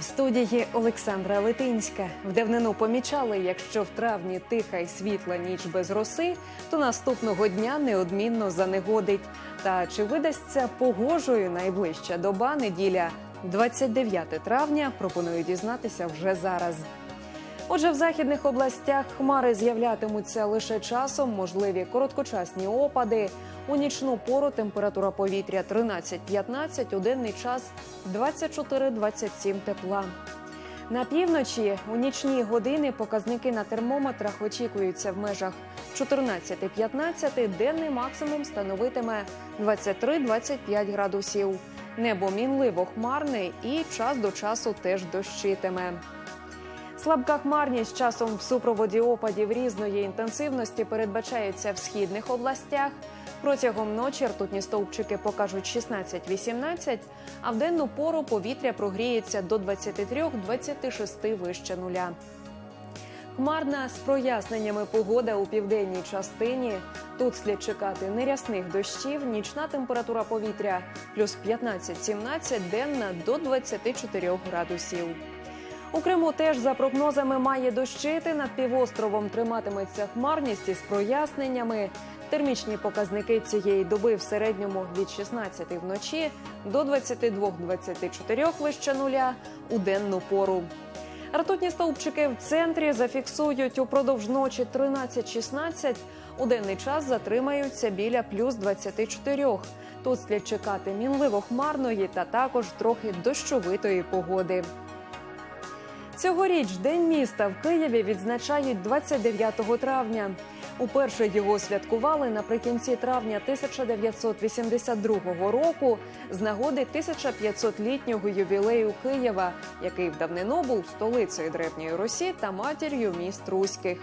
студії Олександра Литинська. В давнину помічали, якщо в травні тиха й світла ніч без роси, то наступного дня неодмінно занегодить. Та чи видасться погожою найближча доба неділя 29 травня? Пропоную дізнатися вже зараз. Отже, в західних областях хмари з'являтимуться лише часом, можливі короткочасні опади. У нічну пору температура повітря 13-15, у денний час 24-27 тепла. На півночі у нічні години показники на термометрах очікуються в межах 14-15, денний максимум становитиме 23-25 градусів. Небо мінливо хмарне і час до часу теж дощитиме. Слабка хмарність часом в супроводі опадів різної інтенсивності передбачається в східних областях. Протягом ночі ртутні стовпчики покажуть 16-18, а в денну пору повітря прогріється до 23-26 вище нуля. Хмарна з проясненнями погода у південній частині. Тут слід чекати нерясних дощів, нічна температура повітря плюс 15-17, денна до 24 градусів. У Криму теж за прогнозами має дощити. Над півостровом триматиметься хмарність із проясненнями. Термічні показники цієї доби в середньому від 16 вночі до 22-24 вище нуля у денну пору. Ртутні стовпчики в центрі зафіксують упродовж ночі 13-16, у денний час затримаються біля плюс 24. Тут слід чекати мінливо хмарної та також трохи дощовитої погоди. Цьогоріч День міста в Києві відзначають 29 травня. Уперше його святкували наприкінці травня 1982 року з нагоди 1500-літнього ювілею Києва, який в давнину був столицею древньої Русі та матір'ю міст руських.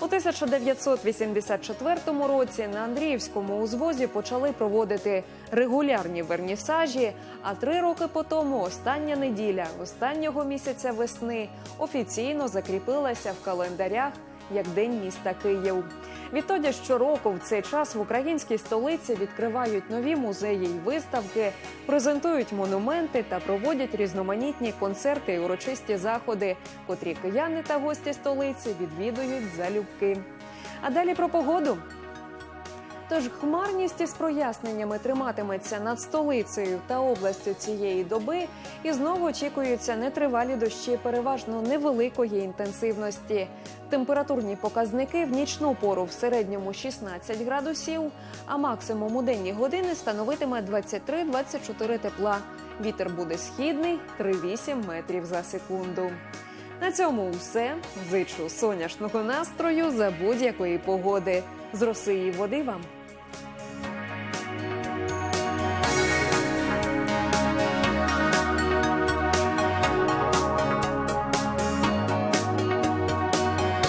У 1984 році на Андріївському узвозі почали проводити регулярні вернісажі. А три роки по тому остання неділя останнього місяця весни офіційно закріпилася в календарях як День міста Київ. Відтоді щороку в цей час в українській столиці відкривають нові музеї й виставки, презентують монументи та проводять різноманітні концерти і урочисті заходи, котрі кияни та гості столиці відвідують залюбки. А далі про погоду. Тож хмарність із проясненнями триматиметься над столицею та областю цієї доби, і знову очікуються нетривалі дощі переважно невеликої інтенсивності. Температурні показники в нічну пору в середньому 16 градусів, а максимум у денні години становитиме 23-24 тепла. Вітер буде східний 3-8 метрів за секунду. На цьому все. Зичу сонячного настрою за будь-якої погоди. З роси і води вам.